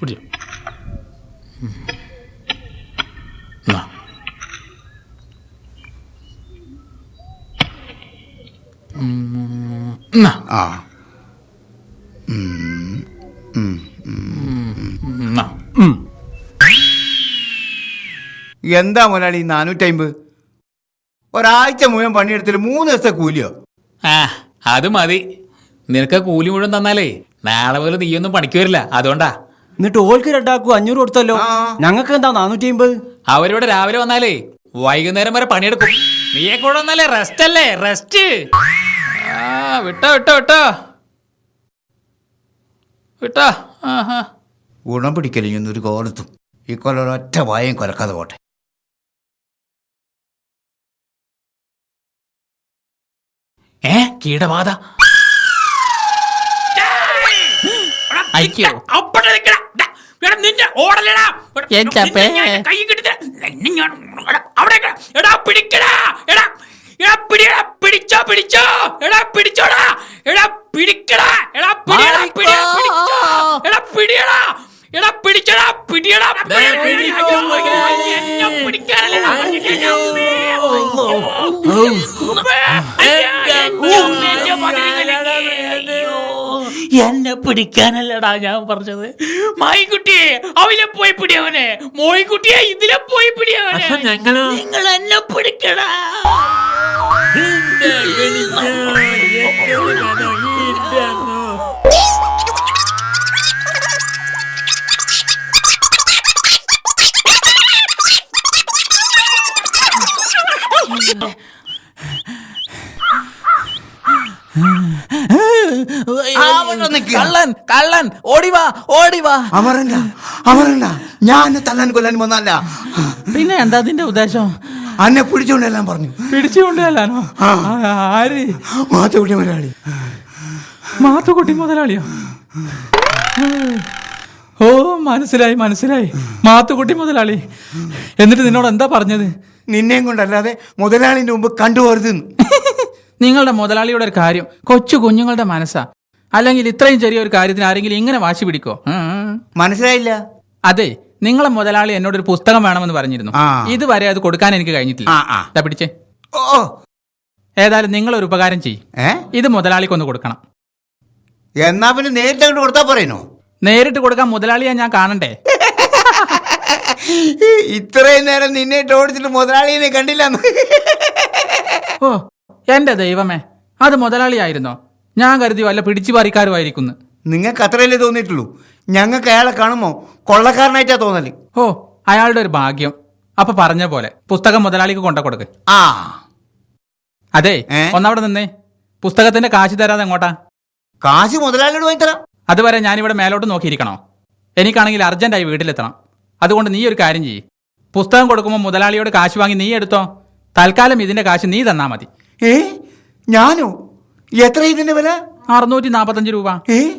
പിടിച്ചോ. ആ. എന്താ മുതലാളി നാനൂറ്റമ്പത്? ഒരാഴ്ച മുഴുവൻ പണിയെടുത്തിട്ട് മൂന്ന് ദിവസത്തെ കൂലിയോ? ആ അത് മതി. നിനക്ക് കൂലി മുഴുവൻ തന്നാലേ നാളെ പോലെ നീയൊന്നും പണിക്ക് വരില്ല. അതുകൊണ്ടാ. എന്നിട്ട് ഓൾക്ക് രണ്ടാക്കും അഞ്ഞൂറ് കൊടുത്തല്ലോ. ഞങ്ങൾക്ക് എന്താ നാനൂറ്റി അമ്പത് അവരിവിടെ രാവിലെ വന്നാലേ വൈകുന്നേരം വരെ പണിയെടുക്കും. നീയെ കൂടെ വന്നാലേ റെസ്റ്റ് അല്ലേ? റെസ്റ്റ് ആ വിട്ടോ വിട്ടോ വിട്ടോ. വിട്ടോ. ആഹാ ഗുണം പിടിക്കലിഞ്ഞൊന്നും ഒരു കോലത്തും ഈ കൊല്ലം ഒറ്റ വായം കൊലക്കാതെ പോട്ടെ. ഏ കീടബാധ. അയ്യോ. നിന്റെ ഓടലടാ. എന്തപ്പേ? കൈ കിട്ടില്ല നിന്നെ ഞാൻ എടാ, അവിടെ നിൽക്കടാ. എടാ പിടിക്കടാ. എടാ എടാ പിടിയടാ പിടിച്ചോ പിടിച്ചോ. എടാ പിടിച്ചോടാ. എടാ പിടിക്കടാ. എടാ പിടിയടാ പിടിയടാ പിടിച്ചോ. എടാ പിടിയടാ. എടാ പിടിച്ചടാ പിടിയടാ. പിടിയടാ. പിടിക്കോ. അയ്യോ, എന്നെ പിടിക്കാനല്ലടാ പറഞ്ഞിട്ട് അമ്മേ. എന്നെ പിടിക്കാനല്ലടാ ഞാൻ പറഞ്ഞത്. മായിക്കുട്ടിയെ അവനെ പോയി പിടിയവനെ. മോയിക്കുട്ടിയെ ഇതിലെ പോയി പിടിയവനെ. ഞങ്ങൾ നിങ്ങൾ എന്നെ പിടിക്കടാ അവിടെ നിൽക്കുക. കള്ളൻ കള്ളൻ ഓടിവാ ഓടിവാ. അമരണ്ട അമരണ്ട. ഞാൻ തല്ലാൻ കൊല്ലാൻ വന്നല്ല. പിന്നെ എന്താ അതിന്റെ ഉദ്ദേശം? അന്നെ പിടിച്ചുകൊണ്ടെല്ലാം പറഞ്ഞു. പിടിച്ചുകൊണ്ടല്ലാനോ. ആര്? മാത്തുകുട്ടി മുതലാളി. മാത്തുക്കുട്ടി മുതലാളിയോ? ഓ മനസ്സിലായി മനസ്സിലായി. മാത്തുക്കുട്ടി മുതലാളി. എന്നിട്ട് നിന്നോട് എന്താ പറഞ്ഞത്? നിന്നെയും കൊണ്ടല്ലാതെ മുതലാളിന്റെ മുമ്പ് കണ്ടുപോരുതെന്ന്. നിങ്ങളുടെ മുതലാളിയുടെ ഒരു കാര്യം കൊച്ചു കുഞ്ഞുങ്ങളുടെ മനസ്സാ. അല്ലെങ്കിൽ ഇത്രയും ചെറിയൊരു കാര്യത്തിന് ആരെങ്കിലും ഇങ്ങനെ വാശി പിടിക്കോ? മനസ്സിലായില്ല. അതെ നിങ്ങളെ മുതലാളി എന്നോട് ഒരു പുസ്തകം വേണമെന്ന് പറഞ്ഞിരുന്നു. ഇതുവരെ അത് കൊടുക്കാൻ എനിക്ക് കഴിഞ്ഞിട്ടില്ല. പിടിച്ചേ. ഓ ഏതായാലും നിങ്ങൾ ഒരു ഉപകാരം ചെയ്യും. ഇത് ഇത് മുതലാളിക്കൊന്ന് കൊടുക്കണം. എന്നാ പിന്നെ നേരിട്ട് അങ്ങോട്ട് കൊടുത്താ പറയുന്നു നേരിട്ട് കൊടുക്കാൻ മുതലാളിയാ ഞാൻ കാണണ്ടേ? ഇത്രയും നേരം നിന്നെ ഓടിച്ചിട്ട് മുതലാളിയെ കണ്ടില്ല ഓ എന്റെ ദൈവമേ അത് മുതലാളിയായിരുന്നോ? ഞാൻ കരുതി വല്ല പിടിച്ചു പറിക്കാരുമായിരിക്കുന്നു നിങ്ങൾക്ക് അത്രയല്ലേ തോന്നിയിട്ടുള്ളൂ? ഞങ്ങൾക്ക് അയാളെ കാണുമോ കൊള്ളക്കാരനായിട്ടാ തോന്നൽ. ഓ അയാളുടെ ഒരു ഭാഗ്യം. അപ്പൊ പറഞ്ഞ പോലെ പുസ്തകം മുതലാളിക്ക് കൊണ്ട കൊടുക്ക്. ആ. അതെ ഏ? ഒന്നവിടെ നിന്നേ. പുസ്തകത്തിന്റെ കാശ് തരാതെ എങ്ങോട്ടാ? കാശ് മുതലാളിയോട് വാങ്ങിത്തരാം അതുവരെ ഞാനിവിടെ മേലോട്ട് നോക്കിയിരിക്കണോ? എനിക്കാണെങ്കിൽ അർജന്റായി വീട്ടിലെത്തണം. അതുകൊണ്ട് നീ ഒരു കാര്യം ചെയ്യ്. പുസ്തകം കൊടുക്കുമ്പോൾ മുതലാളിയോട് കാശ് വാങ്ങി നീ എടുത്തോ. തൽക്കാലം ഇതിന്റെ കാശ് നീ തന്നാ മതി. ഏ? ഞാനോ? എത്ര ഇതിന്റെ വില? അറുന്നൂറ്റി നാപ്പത്തഞ്ച് രൂപ. ഏ?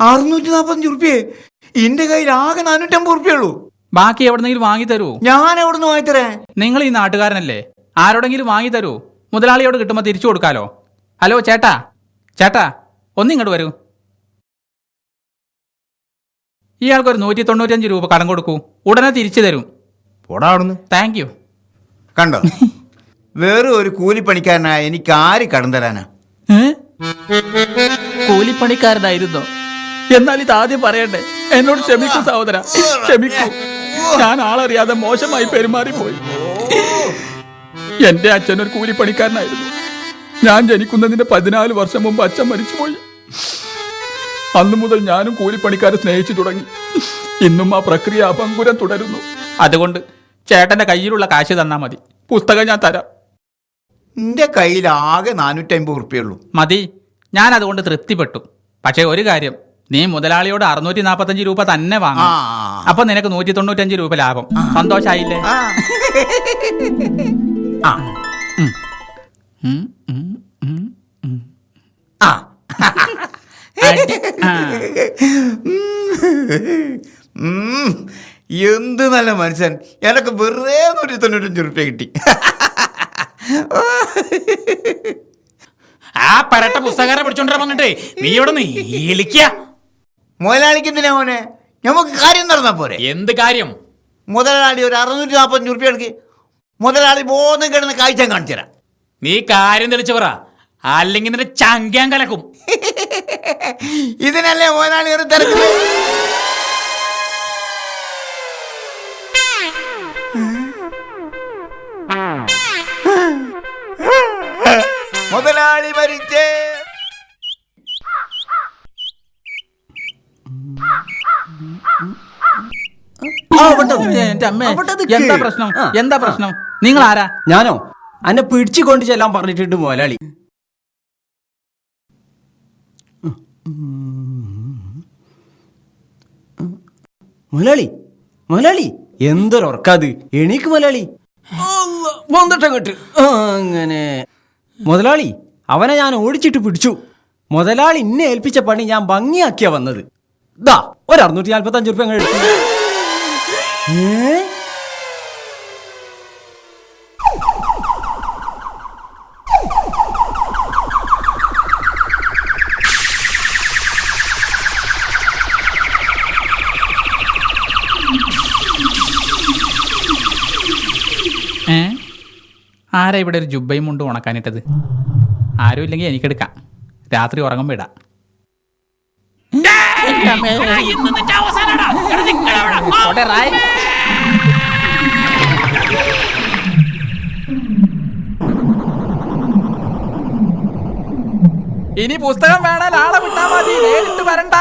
അറുന്നൂറ്റി നാപ്പത്തഞ്ച് റുപ്യേ? എന്റെ കയ്യിൽ ആകെ നാനൂറ്റമ്പത് ഉള്ളൂ. ബാക്കി എവിടെന്നെങ്കിലും വാങ്ങി തരൂ. ഞാൻ എവിടെ നിന്ന് വാങ്ങിത്തരേ നിങ്ങൾ ഈ നാട്ടുകാരനല്ലേ? ആരോടെങ്കിലും വാങ്ങി തരൂ. മുതലാളിയോട് കിട്ടുമ്പോൾ തിരിച്ചു കൊടുക്കാലോ. ഹലോ ചേട്ടാ. ചേട്ടാ ഒന്നിങ്ങോട്ട് വരൂ. ഇയാൾക്കൊരു നൂറ്റി തൊണ്ണൂറ്റഞ്ച് രൂപ കടം കൊടുക്കൂ. ഉടനെ തിരിച്ചു തരും. പോടാ അവിടുന്ന്. Thank you. കണ്ടോ? വേറെ ഒരു കൂലിപ്പണിക്കാരനായ എനിക്ക് ആര് കടം തരാനാ? കൂലിപ്പണിക്കാരനായിരുന്നോ? എന്നാൽ ഇത് ആദ്യം പറയണ്ടേ? എന്നോട് ക്ഷമിക്കൂ സഹോദര. ക്ഷമിക്കൂ. ഞാൻ ആളറിയാതെ മോശമായി പെരുമാറിപ്പോയി. എന്റെ അച്ഛൻ ഒരു കൂലിപ്പണിക്കാരനായിരുന്നു. ഞാൻ ജനിക്കുന്നതിന്റെ പതിനാല് വർഷം മുമ്പ് അച്ഛൻ മരിച്ചുപോയി. അന്നു മുതൽ ഞാനും കൂലിപ്പണിക്കാരെ സ്നേഹിച്ചു തുടങ്ങി. ഇന്നും ആ പ്രക്രിയ അപങ്കുരം തുടരുന്നു. അതുകൊണ്ട് ചേട്ടന്റെ കയ്യിലുള്ള കാശ് തന്നാ മതി. പുസ്തകം ഞാൻ തരാം. എന്റെ കയ്യിൽ ആകെ നാനൂറ്റമ്പത് ഉറുപ്പിയുള്ളൂ മതി. ഞാൻ അതുകൊണ്ട് തൃപ്തിപ്പെട്ടു. പക്ഷേ ഒരു കാര്യം നീ മുതലാളിയോട് അറുന്നൂറ്റി നാപ്പത്തഞ്ച് രൂപ തന്നെ വാങ്ങും. അപ്പൊ നിനക്ക് നൂറ്റി തൊണ്ണൂറ്റഞ്ച് രൂപ ലാഭം. സന്തോഷായില്ലേ? ആ. ആ. ഉം, ഉം, ഉം, ഉം. ആ. അടി. ആ. ഉം, എന്ത് നല്ല മനുഷ്യൻ. എനക്ക് വെറുതെ നൂറ്റി തൊണ്ണൂറ്റഞ്ച് ഉറുപ്പ്യ കിട്ടി. ആ പരട്ട പുസ്തകാരെ പിടിച്ചോണ്ടാ വന്നിട്ടേ. നീ ഇവിടെ നീ ഇളിക്ക മുതലാളിക്ക് മോനെ? നമുക്ക് കാര്യം നടന്നാ പോരെ. എന്ത് കാര്യം? മുതലാളി ഒരു അറുന്നൂറ്റി നാപ്പത്തഞ്ച് ഉറുപ്പ്യ എടുക്ക്. മുതലാളി ബോധം കിടന്ന് കാഴ്ച കാണിച്ചു തരാം. നീ കാര്യം തെളിച്ചു പറ. അല്ലെങ്കിൽ നിന്റെ ചങ്ക്യാൻ കലക്കും. ഇതിനല്ലേ മുതലാളി ഒരു തിരക്കിൽ മുതലാളി മരിച്ചേ. എന്താ പ്രശ്നം? എന്താ പ്രശ്നം? നിങ്ങൾ ആരാ ഞാനോ? അന്നെ പിടിച്ചു കൊണ്ട് ചെല്ലാൻ പറഞ്ഞിട്ടുണ്ട് മുതലാളി. മുതലാളി മുതലാളി എന്തൊരു ഉറക്കാത് എണീക്ക് മുതലാളി. വന്നിട്ടങ്ങോട്ട്. അങ്ങനെ. മുതലാളി അവനെ ഞാൻ ഓടിച്ചിട്ട് പിടിച്ചു. മുതലാളി ഇന്നെ ഏൽപ്പിച്ച പണി ഞാൻ ഭംഗിയാക്കിയാ വന്നത്. ദാ ഒരു അറുന്നൂറ്റി നാൽപ്പത്തി അഞ്ച് റുപ്യ എടുത്തു. ഏ? ആരാ ഇവിടെ ഒരു ജുബയും മുണ്ടും ഉണക്കാനിട്ടത്? ആരും ഇല്ലെങ്കിൽ എനിക്കെടുക്കാം. രാത്രി ഉറങ്ങുമ്പോ ഇടാം. ഇനി പുസ്തകം വേണേൽ ആളെ വിട്ടാ മതി. നേരിട്ട് വരണ്ട.